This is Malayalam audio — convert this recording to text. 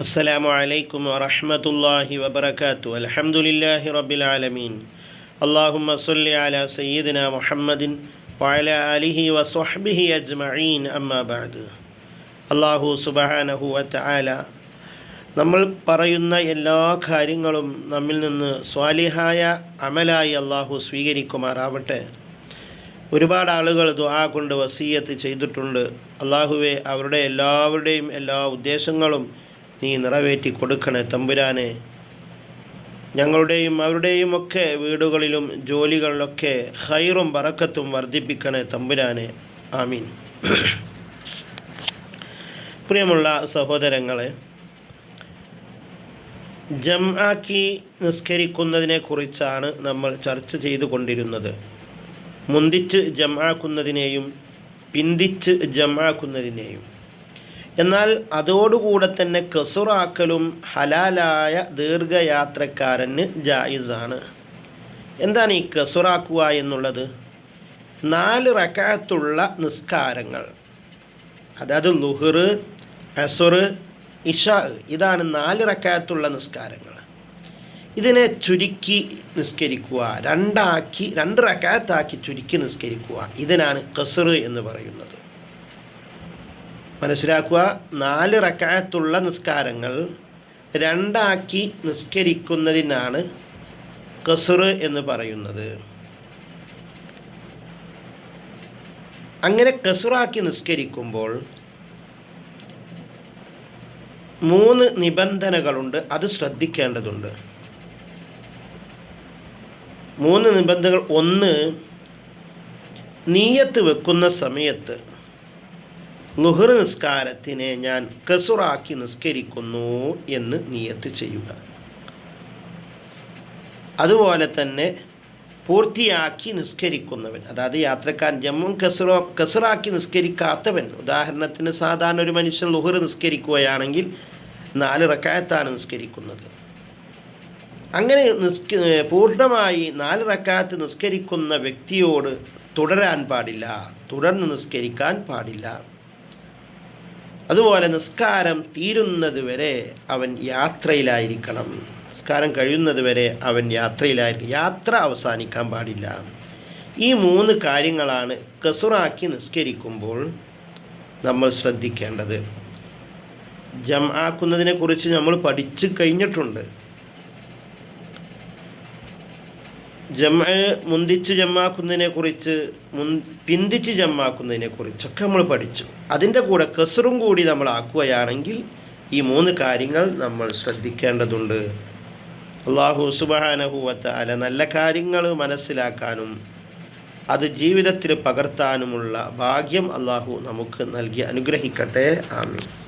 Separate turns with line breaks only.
السلام عليكم ورحمة الله وبركاته الحمد لله رب العالمين اللهم صل على سيدنا محمد وعلى آله وصحبه أجمعين أما بعد അള്ളാഹു സുബഹാനഹു വറ്റആല നമ്മൾ പറയുന്ന എല്ലാ കാര്യങ്ങളും നമ്മിൽ നിന്ന് സ്വാലിഹായ അമലായി അള്ളാഹു സ്വീകരിക്കുമാറാവട്ടെ ഒരുപാട് ആളുകൾ ദുആ കൊണ്ട് വസീയത്ത് ചെയ്തിട്ടുണ്ട് അള്ളാഹുവെ അവരുടെ എല്ലാവരുടെയും എല്ലാ ഉദ്ദേശങ്ങളും നീ നിറവേറ്റി കൊടുക്കണേ തമ്പുരാനെ. ഞങ്ങളുടെയും അവരുടെയും ഒക്കെ വീടുകളിലും ജോലികളിലൊക്കെ ഹൈറും പറക്കത്തും വർദ്ധിപ്പിക്കണേ തമ്പുരാനെ. ആമീൻ. പ്രിയമുള്ള സഹോദരങ്ങളെ ജം ആക്കി നിസ്കരിക്കുന്നതിനെ കുറിച്ചാണ് നമ്മൾ ചർച്ച ചെയ്തു കൊണ്ടിരുന്നത് മുന്തിച്ച് ജം ആക്കുന്നതിനെയും പിന്തിച്ച് ജം ആക്കുന്നതിനെയും എന്നാൽ അതോടുകൂടെ തന്നെ കസുറാക്കലും ഹലാലായ ദീർഘയാത്രക്കാരന് ജായിസാണ്. എന്താണ് ഈ കസുറാക്കുക എന്നുള്ളത്? നാല് റക്കാത്തുള്ള നിസ്കാരങ്ങൾ. അതായത് ലുഹർ അസുർ ഇഷ ഇതാണ് നാല് റക്കാത്തുള്ള നിസ്കാരങ്ങൾ. ഇതിനെ ചുരുക്കി നിസ്കരിക്കുക രണ്ടാക്കി രണ്ട് റക്കാത്താക്കി ചുരുക്കി നിസ്കരിക്കുക. ഇതിനാണ് കസുർ എന്ന് പറയുന്നത്. മനസ്സിലാക്കുക. നാല് റക്കാത്തുള്ള നിസ്കാരങ്ങൾ രണ്ടാക്കി നിസ്കരിക്കുന്നതിനാണ് കസുർ എന്ന് പറയുന്നത്. അങ്ങനെ കസുറാക്കി നിസ്കരിക്കുമ്പോൾ മൂന്ന് നിബന്ധനകളുണ്ട്. അത് ശ്രദ്ധിക്കേണ്ടതുണ്ട്. മൂന്ന് നിബന്ധനകൾ. ഒന്ന് നീയത്ത് വെക്കുന്ന സമയത്ത് ലുഹർ നിസ്കാരത്തിനെ ഞാൻ കസുറാക്കി നിസ്കരിക്കുന്നു എന്ന് നിയത്ത് ചെയ്യുക. അതുപോലെ തന്നെ പൂർത്തിയാക്കി നിസ്കരിക്കുന്നവൻ അതായത് യാത്രക്കാരൻ ജമ്മും കസറോ കസറാക്കി നിസ്കരിക്കാത്തവൻ ഉദാഹരണത്തിന് സാധാരണ ഒരു മനുഷ്യൻ ലുഹർ നിസ്കരിക്കുകയാണെങ്കിൽ നാല് റക്കായത്താണ് നിസ്കരിക്കുന്നത്. അങ്ങനെ നിസ്ക പൂർണമായി നാല് റക്കായത്ത് നിസ്കരിക്കുന്ന വ്യക്തിയോട് തുടരാൻ പാടില്ല തുടർന്ന് നിസ്കരിക്കാൻ പാടില്ല. അതുപോലെ നിസ്കാരം തീരുന്നത് വരെ അവൻ യാത്രയിലായിരിക്കണം. നിസ്കാരം കഴിയുന്നത് വരെ അവൻ യാത്രയിലായിരിക്കും യാത്ര അവസാനിക്കാൻ പാടില്ല. ഈ മൂന്ന് കാര്യങ്ങളാണ് കസുറാക്കി നിസ്കരിക്കുമ്പോൾ നമ്മൾ ശ്രദ്ധിക്കേണ്ടത്. ജം ആക്കുന്നതിനെക്കുറിച്ച് നമ്മൾ പഠിച്ചു കഴിഞ്ഞിട്ടുണ്ട്. ജമ മുന്തിച്ച് ജമ്മാക്കുന്നതിനെ കുറിച്ച് മുൻ പിന്തിച്ച് ജമ്മാക്കുന്നതിനെ കുറിച്ചൊക്കെ നമ്മൾ പഠിച്ചു. അതിന്റെ കൂടെ കസറും കൂടി നമ്മൾ ആക്കുകയാണെങ്കിൽ ഈ മൂന്ന് കാര്യങ്ങൾ നമ്മൾ ശ്രദ്ധിക്കേണ്ടതുണ്ട്. അള്ളാഹു സുബാനഹുവത്ത അല നല്ല കാര്യങ്ങൾ മനസ്സിലാക്കാനും അത് ജീവിതത്തിൽ പകർത്താനുമുള്ള ഭാഗ്യം അള്ളാഹു നമുക്ക് നൽകി അനുഗ്രഹിക്കട്ടെ. ആമീൻ.